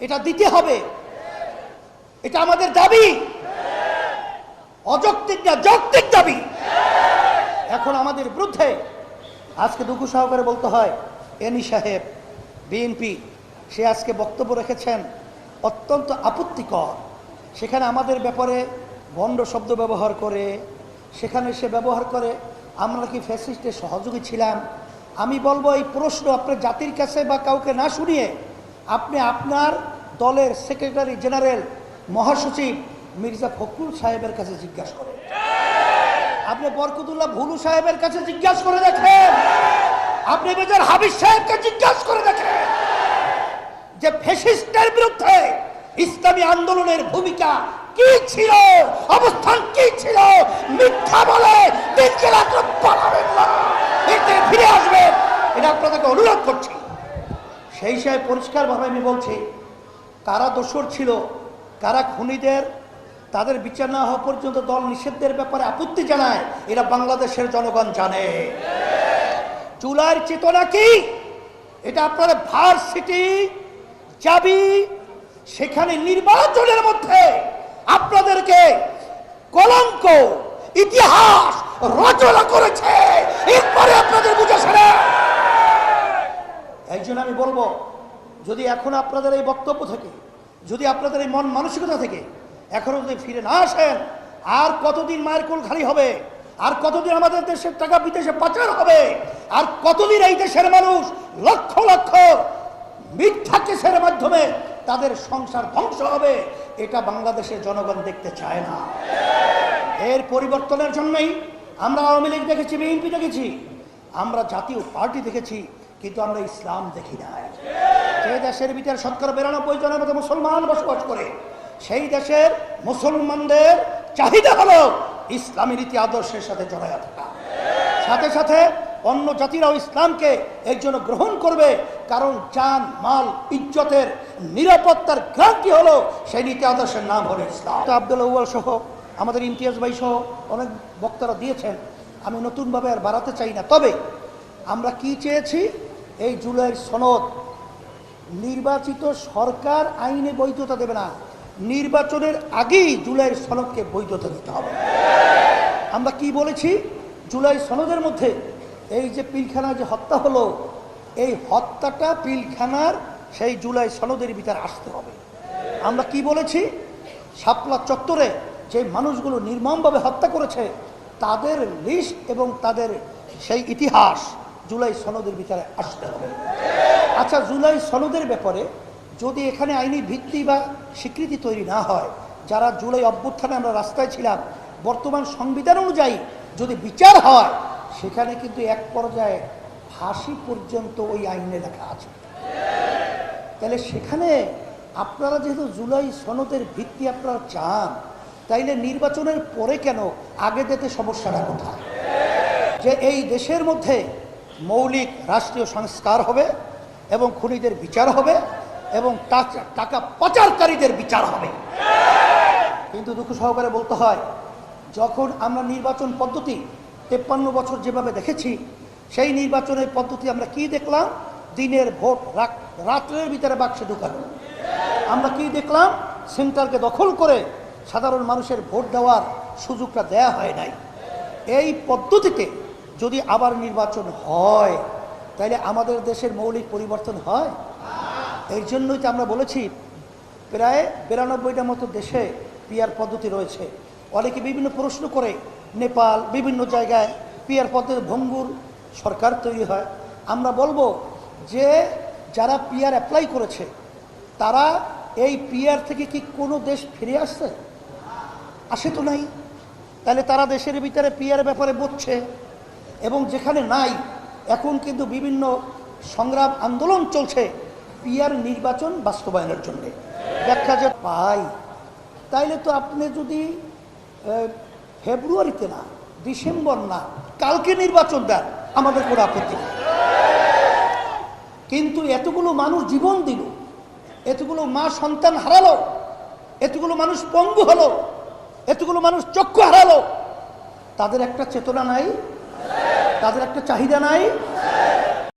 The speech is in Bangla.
এটা দিতে হবে। এটা আমাদের দাবি। অযৌক্তিক না যৌক্তিক দাবি। এখন আমাদের বিরুদ্ধে আজকে দুঃখ সহকারে বলতে হয়, এনি সাহেব বিএনপি সে আজকে বক্তব্য রেখেছেন অত্যন্ত আপত্তিকর। সেখানে আমাদের ব্যাপারে ভণ্ড শব্দ ব্যবহার করে, সেখানে সে ব্যবহার করে, আমরা কি ফ্যাসিস্টের সহযোগী ছিলাম? আমি বলব এই প্রশ্ন আপনার জাতির কাছে বা কাউকে না শুনিয়ে আপনি আপনার দলের সেক্রেটারি জেনারেল মহাসচিব মির্জা ফখরুল সাহেবের কাছে জিজ্ঞাসা করেন। আপনি বরকতুল্লাহ ভুলু সাহেবের কাছে জিজ্ঞাসা করে দেখেন। আপনি মেজর হাবিজ সাহেবকে জিজ্ঞাসা করে দেখেন যে ফেসিস্টের বিরুদ্ধে ইসলামী আন্দোলনের ভূমিকা কি ছিল, অবস্থান কি ছিল, মিথ্যা বলে দিনকে রাত্রে পালাবেন না। থেকে ফিরে আসবেন। এটা আপনাদেরকে অনুরোধ করছি। সেই হিসাবে পরিষ্কারভাবে আমি বলছি, কারা দোষর ছিল, কারা খুনিদের, তাদের বিচার না হওয়া পর্যন্ত দল নিষেধের ব্যাপারে আপত্তি জানায়, এরা বাংলাদেশের জনগণ জানে। চুলার চেতনা কি? এটা আপনাদের ভার্সিটি, চাবি, সেখানে নির্বাচনের মধ্যে আপনাদেরকে কলঙ্ক, ইতিহাস রচনা করেছে। এরপরে আপনাদের বুঝে জন্য আমি বলব, যদি এখন আপনাদের এই বক্তব্য থেকে, যদি আপনাদের এই মন মানসিকতা থেকে এখনও যদি ফিরে না আসেন, আর কতদিন মায়ের কোল খালি হবে, আর কতদিন আমাদের দেশের টাকা বিদেশে পাচার হবে, আর কতদিন এই দেশের মানুষ লক্ষ লক্ষ মিথ্যা কেসের মাধ্যমে তাদের সংসার ধ্বংস হবে, এটা বাংলাদেশের জনগণ দেখতে চায় না। এর পরিবর্তনের জন্যই আমরা আওয়ামী লীগ দেখেছি, বিএনপি দেখেছি, আমরা জাতীয় পার্টি দেখেছি কিন্তু আমরা ইসলাম দেখি নাই। যে দেশের ভিতরে শতকরা বিরানব্বই জনের মতো মুসলমান বসবাস করে, সেই দেশের মুসলমানদের চাহিদা হলো ইসলামী নীতি আদর্শের সাথে জড়াইয়া থাকা। সাথে সাথে অন্য জাতিরাও ইসলামকে এর জন্য গ্রহণ করবে, কারণ জান, মাল, ইজ্জতের নিরাপত্তার ক্রান্তি হলো সেই নীতি আদর্শের নাম হলো ইসলাম। আব্দুল আউ্বাল সহ আমাদের ইমতিয়াজ ভাই সহ অনেক বক্তারা দিয়েছেন, আমি নতুনভাবে আর বাড়াতে চাই না। তবে আমরা কি চেয়েছি? এই জুলাইয়ের সনদ, নির্বাচিত সরকার আইনে বৈধতা দেবে না। নির্বাচনের আগেই জুলাইয়ের সনদকে বৈধতা দিতে হবে। আমরা কি বলেছি? জুলাই সনদের মধ্যে এই যে পিলখানার যে হত্যা হলো, এই হত্যাটা পিলখানার সেই জুলাই সনদের ভিতরে আসতে হবে। আমরা কি বলেছি? শাপলা চত্বরে যে মানুষগুলো নির্মমভাবে হত্যা করেছে, তাদের লিস্ট এবং তাদের সেই ইতিহাস জুলাই সনদের ভিতরে আসতে হবে। আচ্ছা জুলাই সনদের ব্যাপারে যদি এখানে আইনি ভিত্তি বা স্বীকৃতি তৈরি না হয়, যারা জুলাই অভ্যুত্থানে আমরা রাস্তায় ছিলাম, বর্তমান সংবিধান অনুযায়ী যদি বিচার হয়, সেখানে কিন্তু এক পর্যায়ে ফাঁসি পর্যন্ত ওই আইনে লেখা আছে। তাহলে সেখানে আপনারা যেহেতু জুলাই সনদের ভিত্তি আপনারা চান, তাইলে নির্বাচনের পরে কেন আগে যেতে সমস্যাটা কোথায়? যে এই দেশের মধ্যে মৌলিক রাষ্ট্রীয় সংস্কার হবে এবং খুনিদের বিচার হবে এবং টাকা- পাচারকারীদের বিচার হবে। কিন্তু দুঃখ সহকারে বলতে হয়, যখন আমরা নির্বাচন পদ্ধতি তেপ্পান্ন বছর যেভাবে দেখেছি, সেই নির্বাচনের পদ্ধতি আমরা কি দেখলাম? দিনের ভোট রাত- রাত্রের ভিতরে বাক্সে ঢুকানো আমরা কি দেখলাম? সেন্টারকে দখল করে সাধারণ মানুষের ভোট দেওয়ার সুযোগটা দেয়া হয় নাই। এই পদ্ধতিতে যদি আবার নির্বাচন হয়, তাহলে আমাদের দেশের মৌলিক পরিবর্তন হয়? এই জন্যই তো আমরা বলেছি, প্রায় বিরানব্বইটা মতো দেশে পিয়ার পদ্ধতি রয়েছে। অনেকে বিভিন্ন প্রশ্ন করে, নেপাল, বিভিন্ন জায়গায় পিয়ার পদ্ধতি, ভঙ্গুর সরকার তৈরি হয়। আমরা বলব যে, যারা পিয়ার অ্যাপ্লাই করেছে, তারা এই পিয়ার থেকে কি কোনো দেশ ফিরে আসছে? আসে তো নাই। তাহলে তারা দেশের ভিতরে পিয়ার ব্যাপারে বুঝছে এবং যেখানে নাই, এখন কিন্তু বিভিন্ন সংগ্রাম আন্দোলন চলছে পিয়ার নির্বাচন বাস্তবায়নের জন্যে। ব্যাখ্যা যে পাই। তাইলে তো আপনি যদি ফেব্রুয়ারিতে না, ডিসেম্বর না, কালকে নির্বাচন দেন, আমাদের কোনো আপত্তি নেই। কিন্তু এতগুলো মানুষ জীবন দিল, এতগুলো মা সন্তান হারালো, এতগুলো মানুষ পঙ্গু হলো, এতগুলো মানুষ চক্ষু হারালো, তাদের একটা চেতনা নাই তাদের একটা চাহিদা নাই?